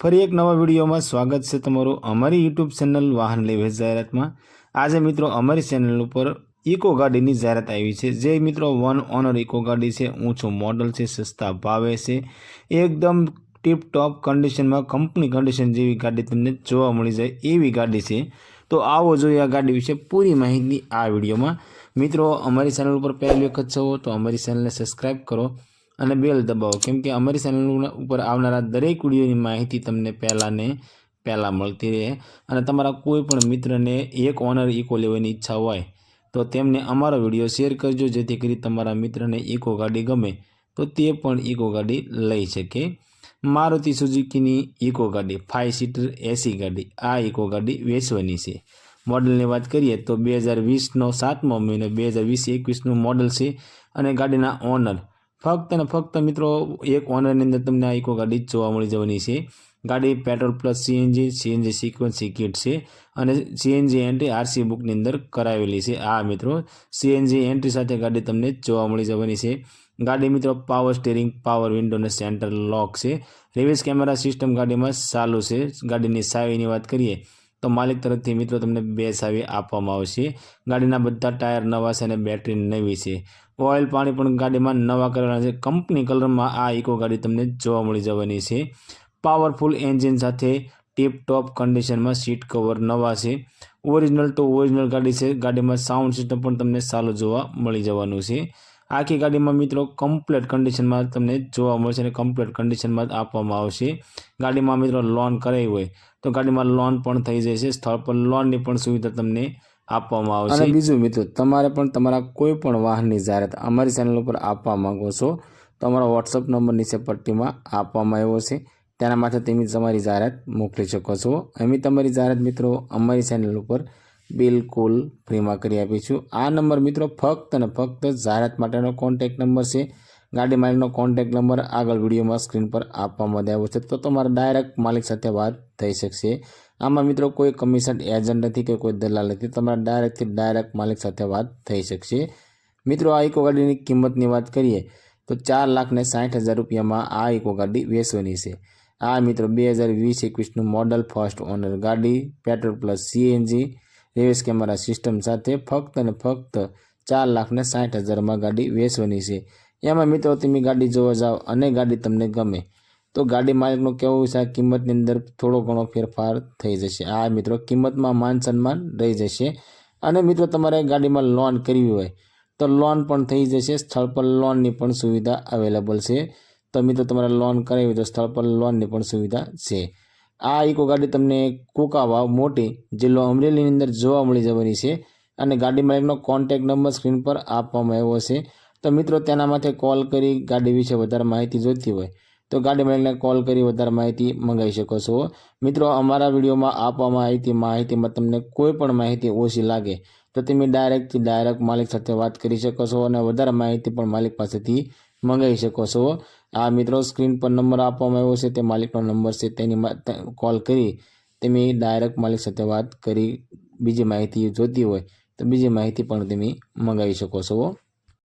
ફરી એક નવા વિડીયોમાં સ્વાગત છે તમારું અમારી યુટ્યુબ ચેનલ વાહન લેવેચ જાહેરાતમાં. આજે મિત્રો અમારી ચેનલ ઉપર ઇકો ગાડીની જાહેરાત આવી છે. જે મિત્રો વન ઓનર ઇકો ગાડી છે, ઊંચું મોડલ છે, સસ્તા ભાવે છે, એકદમ ટીપ ટોપ કન્ડિશનમાં કંપની કન્ડિશન જેવી ગાડી તમને જોવા મળી જાય એવી ગાડી છે. તો આવો જોઈએ આ ગાડી વિશે પૂરી માહિતી આ વિડીયોમાં. મિત્રો અમારી ચેનલ ઉપર પહેલી વખત છો તો અમારી ચેનલને સબસ્ક્રાઈબ કરો. અને બેલ દબાવો. કેમ કે અમારી ચેનલ ઉપર આવનારા દરેક વિડીયોની માહિતી તમને પહેલાંને પહેલાં મળતી રહે અને તમારા કોઈ પણ મિત્રને એક ઓનર ઇકો લેવાની ઈચ્છા હોય, તો તેમને અમારો વીડિયો શેર કરજો, જેથી કરી તમારા મિત્રને ઇકો ગાડી ગમે, તો તે પણ ઇકો ગાડી લઈ શકે. મારુતિ સુઝુકીની ઇકો ગાડી ફાઇવ સીટર એસી ગાડી, આ ઇકો ગાડી વેચવાની છે. મોડલની વાત કરીએ તો બે હજાર વીસનો સાતમો મહિનો, બે હજાર વીસ એકવીસનું મોડલ છે અને ગાડીના ઓનર ફક્ત અને ફક્ત મિત્રો, એક ઓનરની અંદર તમને આ ઇકો ગાડી જોવા મળી જવાની છે. ગાડી પેટ્રોલ પ્લસ સીએનજી સીએનજી સિક્વન્સી કિટ છે અને સીએનજી એન્ટ્રી આરસી બુકની અંદર કરાવેલી છે. આ મિત્રો સીએનજી એન્ટ્રી સાથે ગાડી તમને જોવા મળી જવાની છે. ગાડી મિત્રો પાવર સ્ટેરિંગ પાવર વિન્ડો અને સેન્ટર લોક છે. રિવર્સ કેમેરા સિસ્ટમ ગાડીમાં ચાલુ છે. ગાડીની સાવીની વાત કરીએ તો માલિક તરફથી મિત્રો તમને બે સાવી આપવામાં આવશે. ગાડીના બધા ટાયર નવા છે અને બેટરી નવી છે. ઓઇલ પાણી પણ ગાડીમાં નવા કરેલા છે. કંપની કલરમાં આ ઇકો ગાડી તમને જોવા મળી જવાની છે. પાવરફુલ એન્જિન સાથે ટીપ ટોપ કન્ડિશનમાં સીટ કવર નવા છે. ઓરિજિનલ તો ઓરિજિનલ ગાડી છે. ગાડીમાં સાઉન્ડ સિસ્ટમ પણ તમને સારું જોવા મળી જવાનું છે. આખી ગાડીમાં મિત્રો કમ્પ્લેટ કન્ડિશનમાં તમને જોવા મળશે અને કમ્પ્લેટ કન્ડિશનમાં આપવામાં આવશે. ગાડીમાં મિત્રો લોન કરાવી હોય તો ગાડીમાં લોન પણ થઈ જશે. સ્થળ પર લોનની પણ સુવિધા તમને આપવામાં આવશે. બીજું મિત્રો, તમારે પણ તમારા કોઈ પણ વાહનની જાહેરાત અમારી ચેનલ ઉપર આપવા માંગો છો તો અમારો વોટ્સઅપ નંબર નીચે પટ્ટીમાં આપવામાં આવ્યો છે. તેના માટે તમે તમારી જાહેરાત મોકલી શકો છો. અમે તમારી જાહેરાત મિત્રો અમારી ચેનલ ઉપર બિલકુલ ફ્રીમાં કરી આપીશું આ નંબર મિત્રો ફક્ત અને ફક્ત જાહેરાત માટેનો કોન્ટેક્ટ નંબર છે. ગાડી માલિકનો કોન્ટેક નંબર આગળ વિડીયોમાં સ્ક્રીન પર આપવામાં આવ્યો છે. તો તમારે ડાયરેક્ટ માલિક સાથે વાત થઈ શકશે. આમાં મિત્રો કોઈ કમિશન એજન્ટ નથી કે કોઈ દલાલ નથી. તમારે ડાયરેક્ટથી ડાયરેક્ટ માલિક સાથે વાત થઈ શકશે. મિત્રો આ ઇકો ગાડીની કિંમતની વાત કરીએ તો ચાર લાખને સાઠ હજાર રૂપિયામાં આ ઇકો ગાડી વેચવાની છે. આ મિત્રો બે હજાર વીસ એકવીસનું મોડલ ફર્સ્ટ ઓનર ગાડી petrol plus CNG reverse camera system સાથે ફક્ત અને ફક્ત ચાર લાખને સાઠ હજારમાં ગાડી વેચવાની છે. એમાં મિત્રો તમે ગાડી જોવા જાઓ અને ગાડી તમને ગમે, તો ગાડી માલિકનું કેવું છે કિંમતની અંદર થોડો ઘણો ફેરફાર થઈ જશે. આ મિત્રો કિંમતમાં માન સન્માન રહી જશે અને મિત્રો તમારે ગાડીમાં લોન કરવી હોય તો લોન પણ થઈ જશે. સ્થળ પર લોનની પણ સુવિધા અવેલેબલ છે. તો મિત્રો તમારે લોન કરાવી હોય તો સ્થળ પર લોનની પણ સુવિધા છે. આ ઇકો ગાડી તમને કુકાવા મોટી જિલ્લો અમરેલીની અંદર જોવા મળી જવાની છે અને ગાડી માલિકનો કોન્ટેક નંબર સ્ક્રીન પર આપવામાં આવ્યો છે. તો મિત્રો, તેના માટે કોલ કરી ગાડી વિશે વધારે માહિતી જોઈતી હોય તો ગાડી માલિકને કોલ કરી વધારે માહિતી મંગાવી શકો છો. મિત્રો, અમારા વિડીયોમાં આપવામાં આવી માહિતીમાં તમને કોઈ પણ માહિતી ઓછી લાગે તો તમે ડાયરેક્ટથી ડાયરેક્ટ માલિક સાથે વાત કરી શકો છો અને વધારે માહિતી પણ માલિક પાસેથી મંગાવી શકો છો. આ મિત્રો સ્ક્રીન પર નંબર આપવામાં આવ્યો છે, તે માલિકનો નંબર છે, તેની કોલ કરી તમે ડાયરેક્ટ માલિક સાથે વાત કરી, બીજી માહિતી જોતી હોય તો બીજી માહિતી પણ તમે મંગાવી શકો છો.